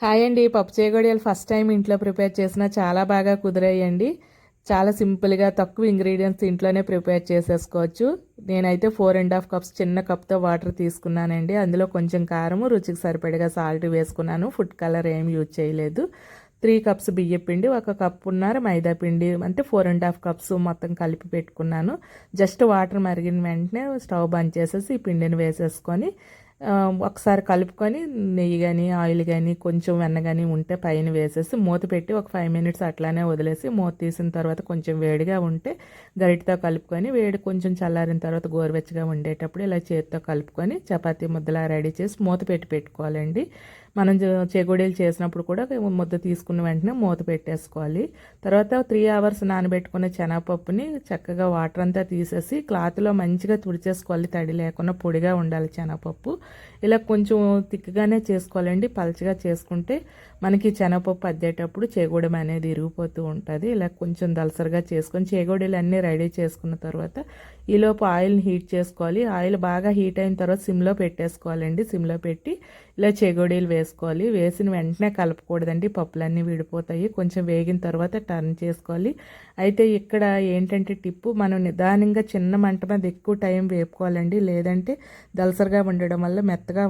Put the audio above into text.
Hi అండి పప్పు చేగొడియాలు ఫస్ట్ టైం ఇంట్లో ప్రిపేర్ చేసిన చాలా బాగా కుదిరాయండి. చాలా సింపుల్గా తక్కువ ఇంగ్రీడియంట్స్ ఇంట్లోనే ప్రిపేర్ చేసేసుకోవచ్చు. నేనైతే ఫోర్ అండ్ హాఫ్ కప్స్ చిన్న కప్తో వాటర్ తీసుకున్నానండి. అందులో కొంచెం కారము రుచికి సరిపడగా సాల్ట్ వేసుకున్నాను. ఫుడ్ కలర్ ఏం యూజ్ చేయలేదు. త్రీ కప్స్ బియ్య పిండి ఒక కప్ ఉన్నారు మైదా పిండి అంటే ఫోర్ అండ్ హాఫ్ కప్స్ మొత్తం కలిపి పెట్టుకున్నాను. జస్ట్ వాటర్ మరిగిన వెంటనే స్టవ్ బంద్ చేసేసి ఈ పిండిని వేసేసుకొని ఒకసారి కలుపుకొని నెయ్యి కానీ ఆయిల్ కానీ కొంచెం వెన్న కానీ ఉంటే పైన వేసేసి మూత పెట్టి ఒక ఫైవ్ మినిట్స్ అట్లానే వదిలేసి మూత తీసిన తర్వాత కొంచెం వేడిగా ఉంటే గరిటతో కలుపుకొని వేడి కొంచెం చల్లారిన తర్వాత గోరువెచ్చగా ఉండేటప్పుడు ఇలా చేతితో కలుపుకొని చపాతీ ముద్దలా రెడీ చేసి మూత పెట్టి పెట్టుకోవాలండి. మనం చెగుడీలు చేసినప్పుడు కూడా ముద్ద తీసుకున్న వెంటనే మూత పెట్టేసుకోవాలి. తర్వాత త్రీ అవర్స్ నానబెట్టుకున్న శనగపప్పుని చక్కగా వాటర్ అంతా తీసేసి క్లాత్లో మంచిగా తుడిచేసుకోవాలి. తడి లేకుండా పొడిగా ఉండాలి శనగపప్పు. ఇలా కొంచెం తిక్కగానే చేసుకోవాలండి. పలచగా చేసుకుంటే మనకి శనగపప్పు అద్దేటప్పుడు చేగూడెం అనేది ఇరిగిపోతూ ఉంటుంది. ఇలా కొంచెం దలసరిగా చేసుకొని చేగోడీలు అన్నీ రెడీ చేసుకున్న తర్వాత ఈలోపు ఆయిల్ని హీట్ చేసుకోవాలి. ఆయిల్ బాగా హీట్ అయిన తర్వాత సిమ్లో పెట్టేసుకోవాలండి. సిమ్లో పెట్టి ఇలా చెగోడీలు వేసుకోవాలి వేసిన వెంటనే కలపకూడదండి. పప్పులన్నీ విడిపోతాయి. కొంచెం వేగిన తర్వాత టర్న్ చేసుకోవాలి. అయితే ఇక్కడ ఏంటంటే టిప్పు మనం నిదానంగా చిన్న మంట మీద ఎక్కువ టైం వేపుకోవాలండి. లేదంటే దలసరిగా ఉండడం వల్ల మెత్తగా